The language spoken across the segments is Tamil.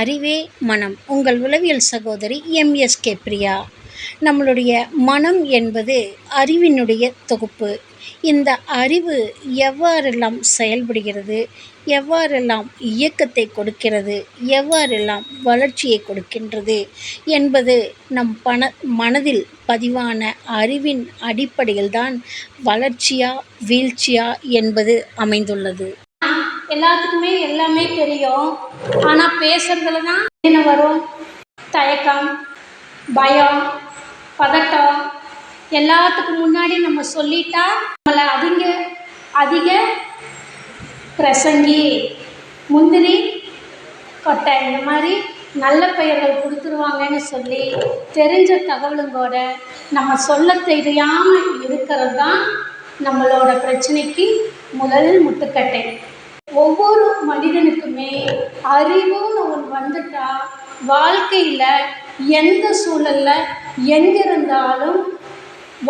அறிவே மனம். உங்கள் உளவியல் சகோதரி எம்எஸ்கே பிரியா. நம்மளுடைய மனம் என்பது அறிவினுடைய தொகுப்பு. இந்த அறிவு எவ்வாறெல்லாம் செயல்படுகிறது எவ்வாறெல்லாம் இயக்கத்தை கொடுக்கிறது எவ்வாறெல்லாம் வளர்ச்சியை கொடுக்கின்றது என்பது நம் பண மனதில் பதிவான அறிவின் அடிப்படையில் தான் வளர்ச்சியா வீழ்ச்சியா என்பது அமைந்துள்ளது. எல்லாத்துக்குமே எல்லாமே தெரியும். ஆனால் பேசுறதுல தான் என்ன வரும்? தயக்கம் பயம் பதட்டம். எல்லாத்துக்கும் முன்னாடி நம்ம சொல்லிட்டா நம்மளை அதிக அதிக பிரசங்கி முந்திரி கொட்டை இந்த மாதிரி நல்ல பெயர்கள் கொடுத்துருவாங்கன்னு சொல்லி தெரிஞ்ச தகவலுங்கோட நம்ம சொல்ல தெரியாமல் இருக்கிறது தான் நம்மளோட பிரச்சனைக்கு முதல் முட்டுக்கட்டை. ஒவ்வொரு மனிதனுக்குமே அறிவுன்னு ஒன்று வந்துட்டா வாழ்க்கையில் எந்த சூழலில் எங்கிருந்தாலும்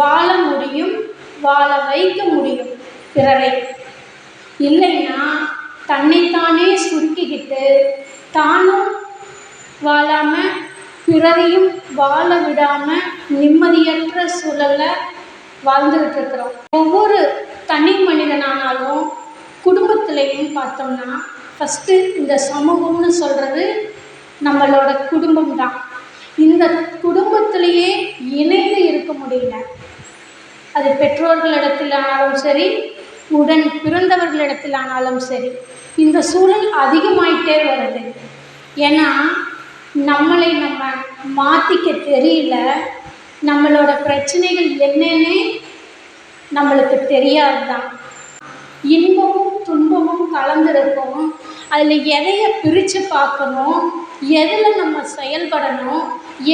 வாழ முடியும் வாழ வைக்க முடியும் பிறரை. இல்லைன்னா தன்னைத்தானே சுருக்கிக்கிட்டு தானும் வாழாமல் பிறரையும் வாழ விடாமல் நிம்மதியற்ற சூழலில் வாழ்ந்துக்கிட்டு இருக்கிறோம். ஒவ்வொரு தனி மனிதனானாலும் குடும்பத்துலேயும் பார்த்தோம்னா ஃபஸ்ட்டு இந்த சமூகம்னு சொல்கிறது நம்மளோட குடும்பம் தான் இந்த குடும்பத்திலேயே இணைந்து இருக்க முடியல. அது பெற்றோர்களிடத்திலானாலும் சரி உடன் பிறந்தவர்களிடத்திலானாலும் சரி இந்த சூழல் அதிகமாயிட்டே வருது. ஏன்னா நம்மளை நம்ம மாற்றிக்க தெரியல. நம்மளோட பிரச்சனைகள் என்னன்னு நம்மளுக்கு தெரியாது தான் இன்பமும் துன்பமும் கலந்துருக்கும் அதில் எதையை பிரித்து பார்க்கணும். எதில் நம்ம செயல்படணும்.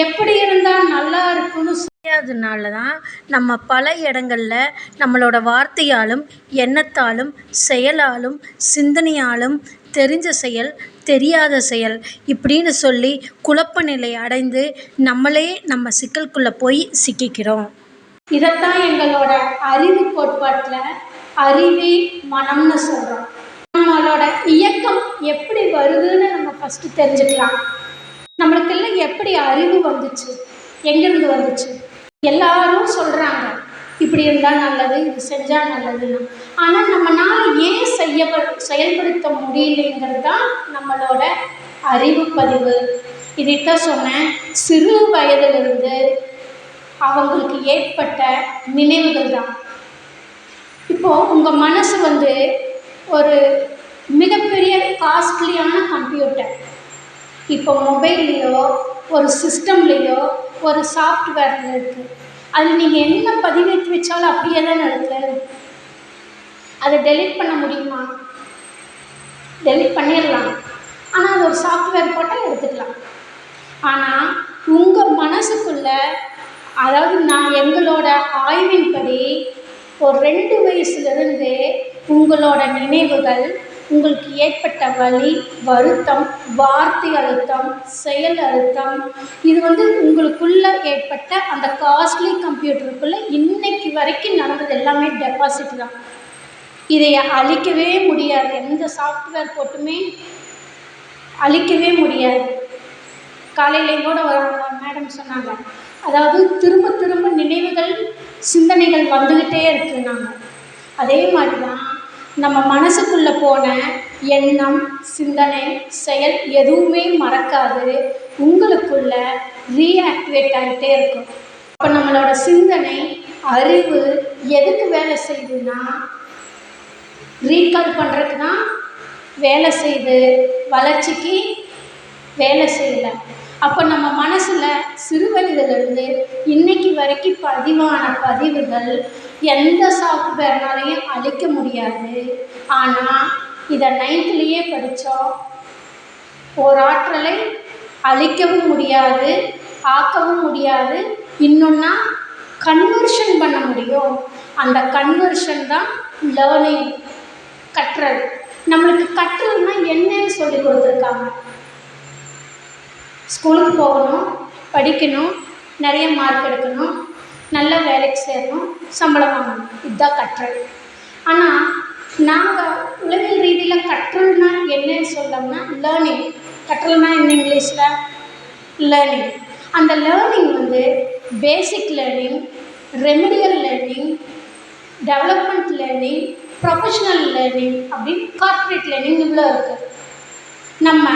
எப்படி இருந்தால் நல்லா இருக்கும்னு தெரியாதனால தான் நம்ம பல இடங்களில் நம்மளோட வார்த்தையாலும் எண்ணத்தாலும் செயலாலும் சிந்தனையாலும் தெரிஞ்ச செயல் தெரியாத செயல் இப்படின்னு சொல்லி குழப்ப நிலை அடைந்து நம்மளே நம்ம சிக்கலுக்குள்ளே போய் சிக்கிக்கிறோம். இதைத்தான் எங்களோட அறிவு கோட்பாட்டில் அறிவே மனம்னு சொல்கிறோம் நம்மளோட இயக்கம் எப்படி வருதுன்னு நம்ம ஃபஸ்ட்டு தெரிஞ்சுக்கலாம். நம்மளுக்கெல்லாம் எப்படி அறிவு வந்துச்சு? எங்கேருந்து வந்துச்சு? எல்லாரும் சொல்கிறாங்க இப்படி இருந்தால் நல்லது இது செஞ்சால் நல்லதுன்னு. ஆனால் நம்மளால் ஏன் செய்ய செயல்படுத்த முடியலைங்கிறது தான் நம்மளோட அறிவு பதிவு. இதைத்தான் சொன்னேன். சிறு வயதிலிருந்து அவங்களுக்கு ஏற்பட்ட நினைவுகள் தான் இப்போது உங்கள் மனசு வந்து ஒரு மிகப்பெரிய காஸ்ட்லியான கம்ப்யூட்டர் இப்போ மொபைல்லையோ ஒரு சிஸ்டம்லேயோ ஒரு சாஃப்ட்வேரில் இருக்குது அதில் நீங்கள் என்ன பதிவேற்றி வச்சாலும் அப்படியே தானே இருக்குது அதை டெலிட் பண்ண முடியுமா? டெலிட் பண்ணிடலாம். ஆனால் அது ஒரு சாஃப்ட்வேர் போட்டால் எடுத்துக்கலாம். ஆனால் உங்கள் மனசுக்குள்ளே அதாவது நான் எங்களோட ஆய்வின்படி ஒரு ரெண்டு வயசுலேருந்தே உங்களோட நினைவுகள் உங்களுக்கு ஏற்பட்ட வலி வருத்தம் வார்த்தை அழுத்தம் செயல் அழுத்தம் இது வந்து உங்களுக்குள்ளே ஏற்பட்ட அந்த காஸ்ட்லி கம்ப்யூட்டருக்குள்ளே இன்னைக்கு வரைக்கும் நடந்தது எல்லாமே டெபாசிட் தான். இதை அழிக்கவே முடியாது. எந்த சாஃப்ட்வேர் போட்டுமே அழிக்கவே முடியாது. காலையிலேயும் கூட மேடம் சொன்னாங்க அதாவது திரும்ப திரும்ப நினைவுகள் சிந்தனைகள் வந்துக்கிட்டே இருக்குன்னாங்க அதே மாதிரி தான் நம்ம மனசுக்குள்ளே போன எண்ணம் சிந்தனை செயல் எதுவுமே மறக்காது. உங்களுக்குள்ள ரீஆக்டிவேட் ஆகிட்டே இருக்கும். இப்போ நம்மளோட சிந்தனை அறிவு எதுக்கு வேலை செய்யுதுன்னா ரீகால் பண்ணுறதுக்கு தான் வேலை செய்யுது. வளர்ச்சிக்கு வேலை செய்யலை. அப்போ நம்ம மனசில் சிறு வயதிலிருந்து இன்னைக்கு வரைக்கும் பதிவான பதிவுகள் எந்த சாஃப்ட்வேர்னாலையும் அழிக்க முடியாது. ஆனால் இதை நைன்த்துலேயே படித்தோம் ஒரு ஆற்றலை அழிக்கவும் முடியாது ஆக்கவும் முடியாது. இன்னொன்னா கன்வர்ஷன் பண்ண முடியும். அந்த கன்வர்ஷன் தான் லேர்னிங் கற்றல். நம்மளுக்கு கற்றல்னா என்னன்னு சொல்லி கொடுத்துருக்காங்க. ஸ்கூலுக்கு போகணும் படிக்கணும் நிறைய மார்க் எடுக்கணும் நல்ல வேலைக்கு சேரணும் சம்பளம் வாங்கணும். இதுதான் கற்றல். ஆனால் நாங்கள் உளவியல் ரீதியில் கற்றல்னா என்னன்னு சொல்லோம்னா லேர்னிங் கற்றல்னா என்ன இங்கிலீஷில்? லேர்னிங் அந்த லேர்னிங் வந்து basic learning remedial learning development learning professional learning அப்படின்னு கார்ப்பரேட் லேர்னிங் இவ்வளோ இருக்குது நம்ம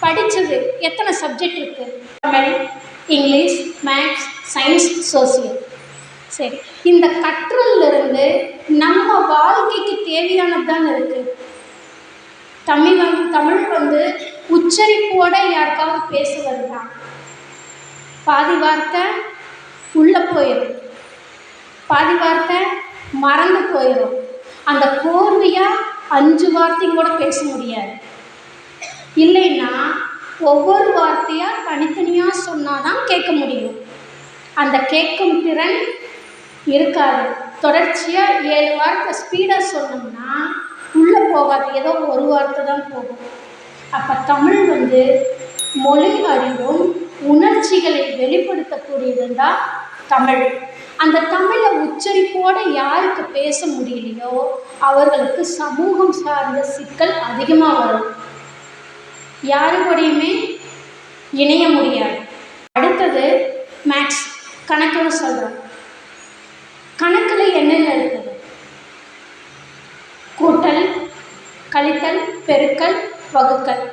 படித்தது எத்தனை சப்ஜெக்ட் இருக்குது Tamil English maths science social சரி இந்த கற்றல்ல நம்ம வாழ்க்கைக்கு தேவையானது தான் இருக்குது தமிழ் வந்து தமிழ் வந்து உச்சரிப்போட யாருக்காவது பேசுவது தான். பாதி வார்த்தை உள்ளே போயிடும் பாதி வார்த்தை மறந்து போயிடும் அந்த கோர்வையாக அஞ்சு வார்த்தையும் கூட பேச முடியாது. இல்லைன்னா ஒவ்வொரு வார்த்தையாக தனித்தனியாக சொன்னால் தான் கேட்க முடியும். அந்த கேட்கும் திறன் இருக்காது. தொடர்ச்சியாக ஏழு வார்த்தை ஸ்பீடாக சொன்னோம்னா உள்ளே போகாது. ஏதோ ஒரு வார்த்தை தான் போகும். அப்போ தமிழ் வந்து மொழி அறிவும் உணர்ச்சிகளை வெளிப்படுத்தக்கூடியது தான் தமிழ். அந்த தமிழை உச்சரிப்போடு யாருக்கு பேச முடியலையோ அவர்களுக்கு சமூகம் சார்ந்த சிக்கல் அதிகமாக வரும். யாரு கூடயுமே இணைய முடியாது. அடுத்தது மேக்ஸ் கணக்குன்னு சொல்கிறோம் கணக்கில் என்னென்ன இருக்குது? கூட்டல் கழித்தல் பெருக்கல் வகுக்கல்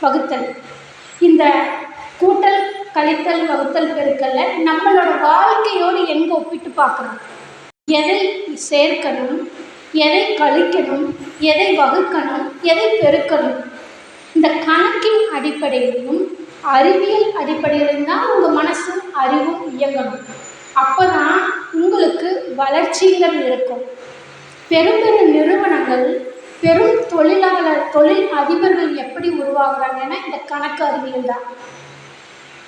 வகுத்தல். இந்த கூட்டல் கழித்தல் வகுத்தல் பெருக்கல்ல நம்மளோட வாழ்க்கையோடு எங்கே ஒப்பிட்டு பார்க்குறோம்? எதை சேர்க்கணும் எதை கழிக்கணும் எதை வகுக்கணும் எதை பெருக்கணும்? இந்த கணக்கின் அடிப்படையிலும் அறிவியல் அடிப்படையிலும் தான் உங்கள் மனசும் அறிவும் இயங்கணும். அப்போ தான் உங்களுக்கு வளர்ச்சிகள் இருக்கும். பெரும் பெரும் நிறுவனங்கள் பெரும் தொழிலாளர் தொழில் அதிபர்கள் எப்படி உருவாகிறாங்கன்னா இந்த கணக்கு அறிவியல் தான்.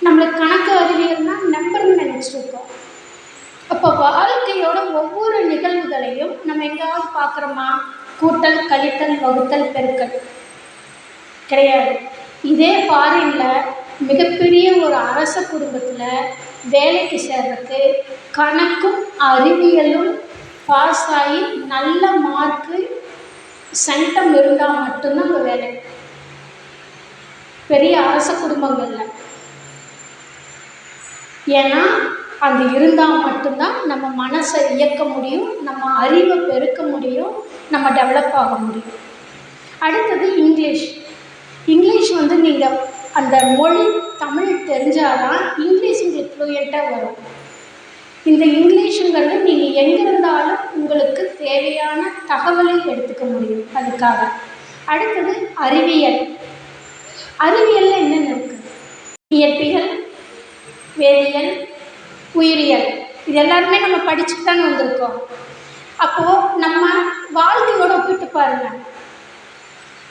நம்மளுக்கு கணக்கு அறிவியல்னால் நம்பர்னு நினச்சிருக்கோம். அப்போ வாழ்க்கையோட ஒவ்வொரு நிகழ்வுகளையும் நம்ம எங்கேயாவது பார்க்குறோமா? கூட்டல் கழித்தல் வகுத்தல் பெருக்கல். கிடையாது. இதே ஃபாரினில் மிகப்பெரிய ஒரு அரச குடும்பத்தில் வேலைக்கு சேர்றதுக்கு கணக்கும் அறிவியலும் பாஸ் ஆகி நல்ல மார்க்கு சட்டம் இருந்தால் மட்டும்தான் அங்கே வேலை. பெரிய அரச குடும்பங்களில். ஏன்னா அது இருந்தால் மட்டும்தான் நம்ம மனசை இயக்க முடியும் நம்ம அறிவை பெருக்க முடியும் நம்ம டெவலப் ஆக முடியும். அடுத்தது இங்கிலீஷ். இங்கிலீஷ் வந்து நீங்கள் அந்த மொழி தமிழ் தெரிஞ்சாதான் இங்கிலீஷ் உங்களுக்கு ஃப்ளூயண்ட்டாக வரும். இந்த இங்கிலீஷுங்கிறது நீங்கள் எங்கே இருந்தாலும் உங்களுக்கு தேவையான தகவலை எடுத்துக்க முடியும் அதுக்காக. அடுத்தது அறிவியல். அறிவியலில் என்னென்ன இருக்குது இயற்பியல் வேதியியல் உயிரியல். இது எல்லாருமே நம்ம படிச்சுட்டு தானே வந்திருக்கோம். அப்போது நம்ம வாழ்க்கையோட ஒப்பிட்டு பாருங்கள்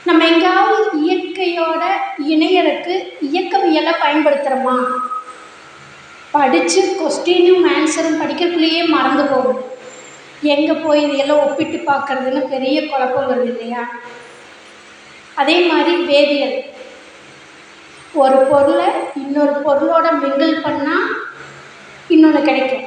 நம்ம எங்கேயாவது இயற்கையோட இணையறக்கு இயக்கவியலை பயன்படுத்துகிறோமா படித்து கொஸ்டினும் ஆன்சரும் படிக்கிறதுக்குள்ளேயே மறந்து போகும். எங்கே போய் இதையெல்லாம் ஒப்பிட்டு பார்க்கறதுன்னு பெரிய குழப்பம் வருது இல்லையா? அதே மாதிரி வேதியியல் ஒரு பொருளை இன்னொரு பொருளோட மிங்கிள் பண்ணால் இன்னொன்று கிடைக்கும்.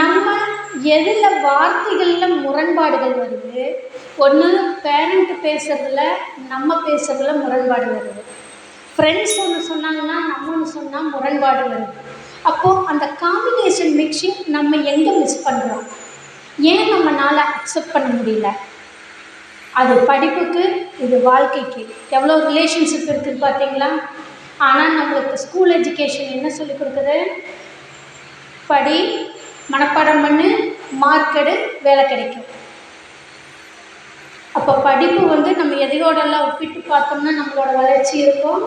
நம்ம எதில் வார்த்தைகளில் முரண்பாடுகள் வருது? ஒன்று பேரண்ட் பேசுகிறதுல நம்ம பேசுகிறதுல முரண்பாடு வருது. ஃப்ரெண்ட்ஸ் ஒன்று சொன்னாங்கன்னா நம்ம ஒன்று சொன்னால் முரண்பாடு வருது. அப்போது அந்த காம்பினேஷன் மிக்சிங் நம்ம எங்கே மிஸ் பண்ணுறோம் ஏன் நம்மளால் அக்செப்ட் பண்ண முடியல? அது படிப்புக்கு இது வாழ்க்கைக்கு. எவ்வளோ ரிலேஷன்ஷிப் இருக்குது பார்த்தீங்களா ஆனால் நம்மளுக்கு ஸ்கூல் எஜுகேஷன் என்ன சொல்லி கொடுக்குது? படி மனப்பாடம் பண்ணு மார்க் எடு வேலை கிடைக்கும். அப்போ படிப்பு வந்து நம்ம எதையோடெல்லாம் ஒப்பிட்டு பார்த்தோம்னா நம்மளோட வளர்ச்சி இருக்கும்.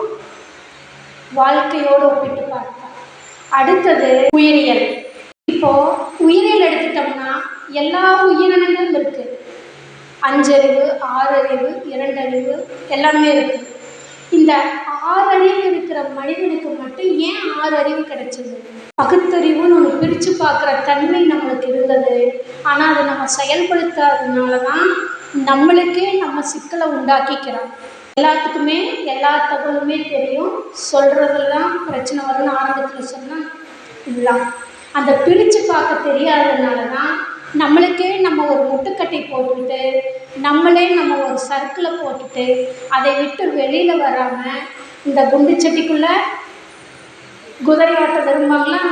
வாழ்க்கையோடு ஒப்பிட்டு பார்த்தா. அடுத்தது உயிரியல். இப்போது உயிரியல் எடுத்துட்டோம்னா எல்லா உயிரினங்களும் இருக்குது அஞ்சறிவு ஆறறிவு இரண்டறிவு எல்லாமே இருக்குது இந்த ஆறறிவு இருக்கிற மனிதனுக்கு மட்டும் ஏன் ஆறு அறிவு கிடைச்சது? பகுத்தறிவுன்னு ஒன்று பிரித்து பார்க்குற தன்மை நம்மளுக்கு இருந்தது. ஆனால் அதை நம்ம செயல்படுத்தாததுனால தான் நம்மளுக்கே நம்ம சிக்கலை உண்டாக்கிக்கிறோம். எல்லாத்துக்குமே எல்லா தகவலுமே தெரியும். சொல்கிறதுலாம் பிரச்சனை வரும்னு ஆரம்பத்தில் சொன்னால் இதுதான். அந்த பிரித்து பார்க்க தெரியாததுனால தான் நம்மளுக்கே நம்ம ஒரு முட்டுக்கட்டை போட்டுக்கிட்டு நம்மளே நம்ம ஒரு சர்க்கிளை போட்டுட்டு அதை விட்டு வெளியில் வராமல் இந்த குண்டு சட்டிக்குள்ளே குதிரை ஆட்ட விரும்பாங்களா?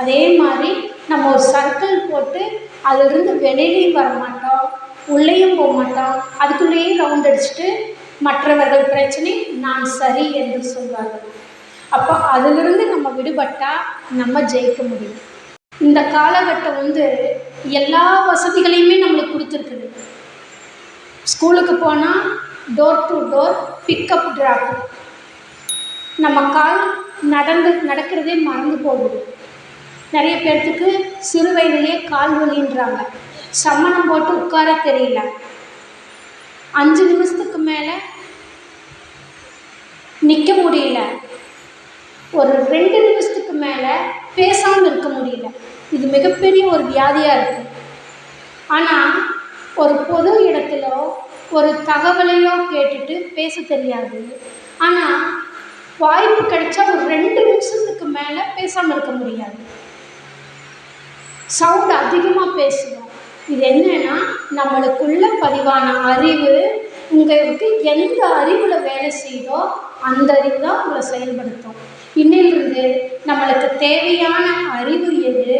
அதே மாதிரி நம்ம ஒரு சர்க்கிள் போட்டு அதிலிருந்து வெளியிலையும் வர மாட்டோம் உள்ளேயும் போக மாட்டோம். அதுக்குள்ளேயே ரவுண்ட் அடிச்சுட்டு மற்றவர்கள் பிரச்சனை நான் சரி என்று சொல்வார்கள். அப்போ அதிலிருந்து நம்ம விடுபட்டால் நம்ம ஜெயிக்க முடியும். இந்த காலகட்டம் வந்து எல்லா வசதிகளையுமே நம்மளுக்கு கொடுத்துருக்குது. ஸ்கூலுக்கு போனால் door to door pickup drop நம்ம கால் நடந்து நடக்கிறதே மறந்து போகுது. நிறைய பேர்த்துக்கு சிறு வயதிலேயே கால் வலின்றாங்க. சம்மணம் போட்டு உட்கார தெரியல. அஞ்சு நிமிஷத்துக்கு மேலே நிற்க முடியல. ஒரு ரெண்டு நிமிஷத்துக்கு மேலே பேசாமல் இருக்க முடியல. இது மிகப்பெரிய ஒரு வியாதியாக இருக்குது ஆனால் ஒரு பொது இடத்துலோ ஒரு தகவலையோ கேட்டுட்டு பேச தெரியாது. ஆனால் வாய்ப்பு கிடைச்சா ஒரு ரெண்டு நிமிஷத்துக்கு மேலே பேசாமல் இருக்க முடியாது. சவுண்ட் அதிகமாக பேசுவோம். இது என்னன்னா நம்மளுக்குள்ள பதிவான அறிவு உங்களுக்கு எந்த அறிவில் வேலை செய்தோ அந்த அறிவு தான் உங்களை செயல்படுத்தும். இன்னிலிருந்து நம்மளுக்கு தேவையான அறிவு எது?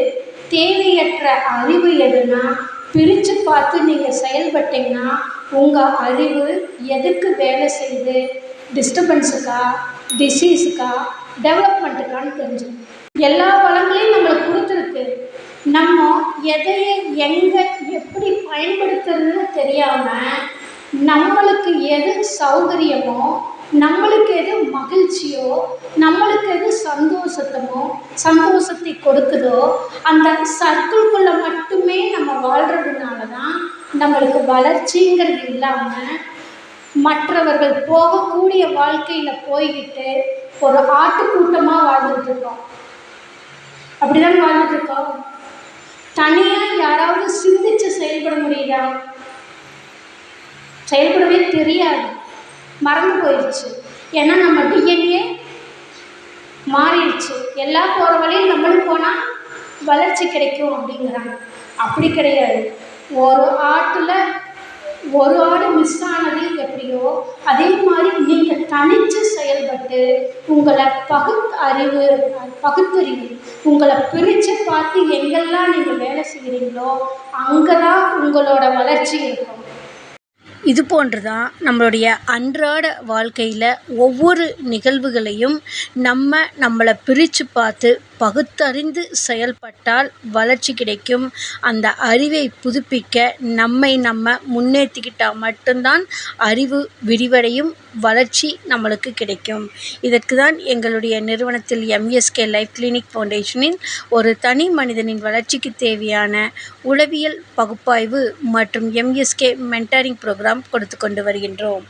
தேவையற்ற அறிவு எதுனா பிரித்து பார்த்து நீங்கள் செயல்பட்டீங்கன்னா உங்கள் அறிவு எதுக்கு வேலை செய்யுது? டிஸ்டர்பன்ஸுக்கா டிசீஸுக்கா டெவலப்மெண்ட்டுக்கான்னு தெரிஞ்சுக்கணும். எல்லா வளங்களையும் நம்மளுக்கு கொடுத்துருக்கு நம்ம எதையை எங்கே எப்படி பயன்படுத்துறதுன்னு தெரியாமல் நம்மளுக்கு எது சௌகரியமோ நம்மளுக்கு எது மகிழ்ச்சியோ நம்மளுக்கு எது சந்தோஷத்தமோ சந்தோஷத்தை கொடுக்குதோ அந்த சர்க்கிள்குள்ளே மட்டுமே நம்ம வாழ்கிறதுனால தான் நம்மளுக்கு வளர்ச்சிங்கிறது இல்லாமல் மற்றவர்கள் போகக்கூடிய வாழ்க்கையில் போய்கிட்டு ஒரு ஆட்டுக்கூட்டமாக வாழ்ந்துட்டு இருக்கோம். அப்படிதான் வாழ்ந்துட்டு இருக்கோம். தனியாக யாராவது சிந்திச்சு செயல்பட முடியுதா? செயல்படவே தெரியாது. மறந்து போயிடுச்சு ஏன்னா நம்ம டிஎன்ஏ மாறிடுச்சு. எல்லா போகிற வழியில் நம்மளும் போனால் வளர்ச்சி கிடைக்கும் அப்படிங்கிறாங்க. அப்படி கிடையாது. ஒரு ஆட்டில் ஒரு ஆடு மிஸ் ஆனது எப்படியோ அதே மாதிரி நீங்கள் தனித்து செயல்பட்டு உங்களை பகுத் அறிவு பகுத்தறிவு உங்களை பிரித்து பார்த்து எங்கெல்லாம் நீங்கள் வேலை செய்கிறீங்களோ அங்கே தான் உங்களோட வளர்ச்சி இருக்கும். இது போன்று தான் நம்மளுடைய அன்றாட வாழ்க்கையில் ஒவ்வொரு நிகழ்வுகளையும் நம்ம நம்மளை பிரித்து பார்த்து பகுத்தறிந்து செயல்பட்டால் வளர்ச்சி கிடைக்கும். அந்த அறிவை புதுப்பிக்க நம்மை நம்ம முன்னேற்றிக்கிட்டால் மட்டும்தான் அறிவு விரிவடையும் வளர்ச்சி நம்மளுக்கு கிடைக்கும். இதற்கு தான் எங்களுடைய நிறுவனத்தில் எம்எஸ்கே லைஃப் கிளினிக் ஃபவுண்டேஷனின் ஒரு தனி மனிதனின் வளர்ச்சிக்கு தேவையான உளவியல் பகுப்பாய்வு மற்றும் எம்எஸ்கே மென்டாரிங் ப்ரோக்ராம் கொடுத்து கொண்டு வருகின்றோம்.